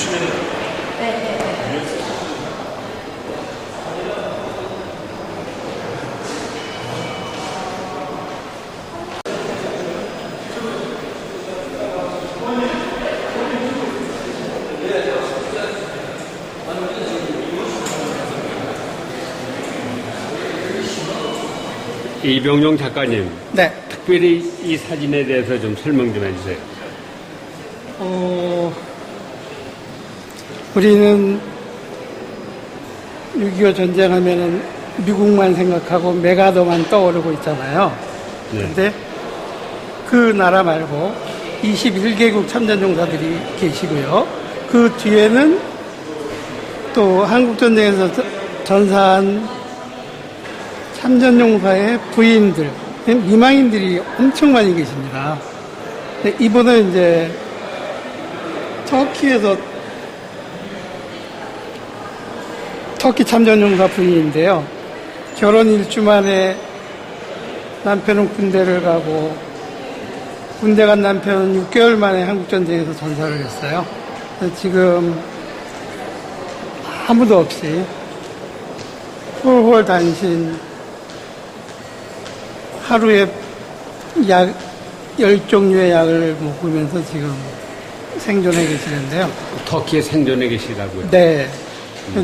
주시면 네, 네, 네, 이병용 작가님, 네. 특별히 이 사진에 대해서 좀 설명 좀 해주세요. 어... 우리는 6.25 전쟁하면은 미국만 생각하고 메가더만 떠오르고 있잖아요. 네. 근데 그 나라 말고 21개국 참전용사들이 계시고요. 그 뒤에는 또 한국전쟁에서 저- 전사한 참전용사의 부인들, 미망인들이 엄청 많이 계십니다. 이분은 이제 터키에서 터키 참전용사 부인인데요. 결혼 일주 만에 남편은 군대를 가고 군대 간 남편은 6개월 만에 한국전쟁에서 전사를 했어요. 지금 아무도 없이 홀홀 단신 하루에 약 10종류의 약을 먹으면서 지금 생존해 계시는데요. 터키에 생존해 계시다고요. 네.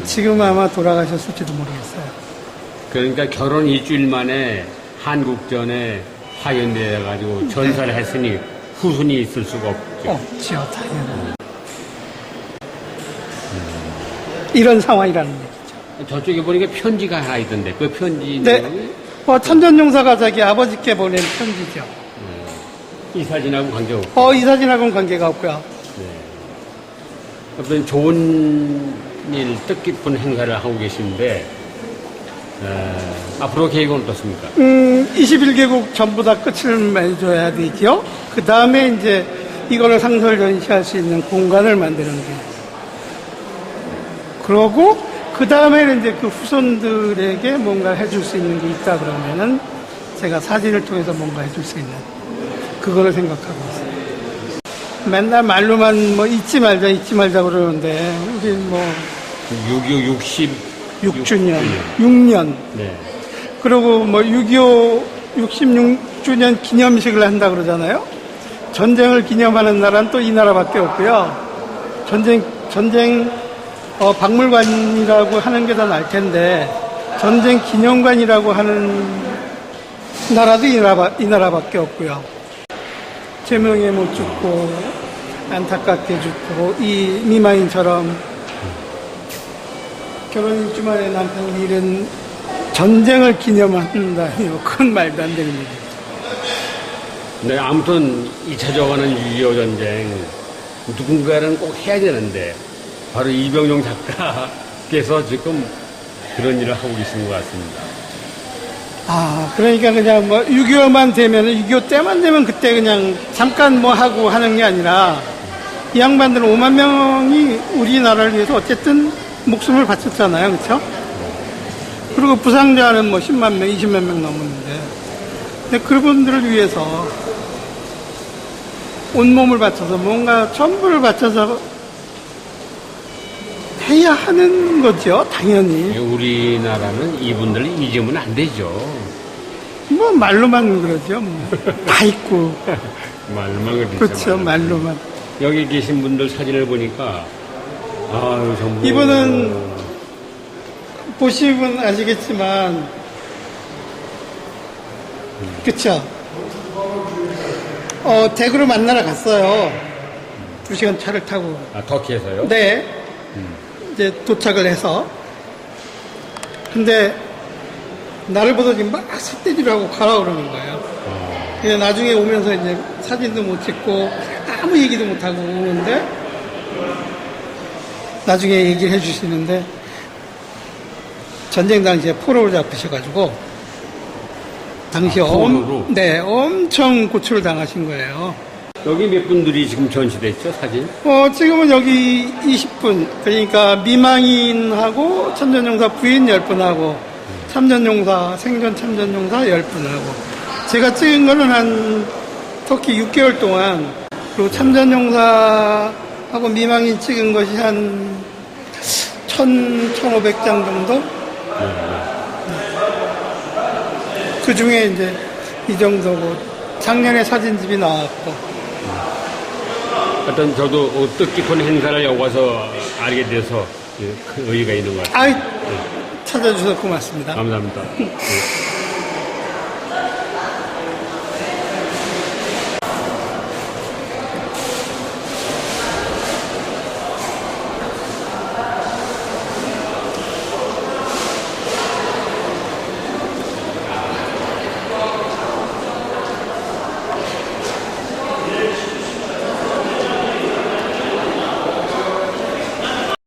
지금 아마 돌아가셨을지도 모르겠어요. 그러니까 결혼 일주일 만에 한국전에 파견돼 가지고 전사를 했으니 후손이 있을 수가 없죠. 없지요, 당연히. 이런 상황이라는 얘기죠. 저쪽에 보니까 편지가 하나 있던데 그 편지 네. 내용이 어, 참전용사가 자기 아버지께 보낸 편지죠. 이 사진하고 관계없고 어, 이 사진하고는 관계가 없고요. 어떤 좋은 일 뜻깊은 행사를 하고 계시는데 에, 앞으로 계획은 어떻습니까? 음, 21개국 전부 다 끝을 맺어야 되죠. 그 다음에 이제 이거를 상설 전시할 수 있는 공간을 만드는 게. 그러고 그 다음에는 이제 그 후손들에게 뭔가 해줄 수 있는 게 있다 그러면은 제가 사진을 통해서 뭔가 해줄 수 있는 그거를 생각하고 있어요. 맨날 말로만 뭐 잊지 말자 잊지 말자 그러는데 우리 뭐 6.25 60 6주년, 6년 네. 그리고 뭐 6.25 66주년 기념식을 한다 그러잖아요. 전쟁을 기념하는 나라는 또 이 나라밖에 없고요. 전쟁 전쟁 어, 박물관이라고 하는 게 더 나을 텐데 전쟁 기념관이라고 하는 나라도 이, 나라, 이 나라밖에 없고요. 제명에 못 죽고 안타깝게 죽고 이 미망인처럼 결혼 일주 만에 남편을 잃은 전쟁을 기념한다니요. 그건 말도 안 되는 얘기죠. 네, 아무튼 2차적 하는 6.25 전쟁 누군가는 꼭 해야 되는데 바로 이병용 작가께서 지금 그런 일을 하고 계시는 것 같습니다. 아, 그러니까 그냥 뭐 6.25만 되면은 6.25 때만 되면 그때 그냥 잠깐 뭐 하고 하는 게 아니라 이 양반들은 5만 명이 우리나라를 위해서 어쨌든 목숨을 바쳤잖아요. 그쵸? 그리고 부상자는 뭐 10만 명, 20만 명 넘었는데. 근데 그분들을 위해서 온몸을 바쳐서 뭔가 전부를 바쳐서 해야 하는 거죠. 당연히. 우리나라는 이분들을 잊으면 안 되죠. 뭐 말로만 그러죠. 뭐. 다 있고. 말만 그렇죠. 그렇죠. 말로만. 여기 계신 분들 사진을 보니까 아유 전부 이분은 보시면 아시겠지만 그쵸? 어 대구를 만나러 갔어요. 두 시간 차를 타고. 아, 터키에서요? 네. 이제 도착을 해서. 근데 나를 보더니 막 하고 가라 그러는 거예요. 그냥 나중에 오면서 이제 사진도 못 찍고 아무 얘기도 못 하고 오는데 나중에 얘기를 해주시는데 전쟁 당시에 포로를 잡히셔가지고 당시 아, 엄? 네 엄청 고초를 당하신 거예요. 여기 몇 분들이 지금 전시됐죠 사진? 어, 지금은 여기 20분 그러니까 미망인하고 참전용사 부인 10분하고 참전용사 생존 참전용사 10분하고 제가 찍은 거는 한 터키 6개월 동안 그리고 참전용사하고 미망인 찍은 것이 한 1000, 1500장 정도? 그 중에 이제 이 정도고 작년에 사진집이 나왔고 어떤 저도 어, 뜻깊은 행사를 여기 와서 알게 돼서 예, 큰 의의가 있는 것 같아요. 아이 찾아주셔서 고맙습니다. 감사합니다. 예.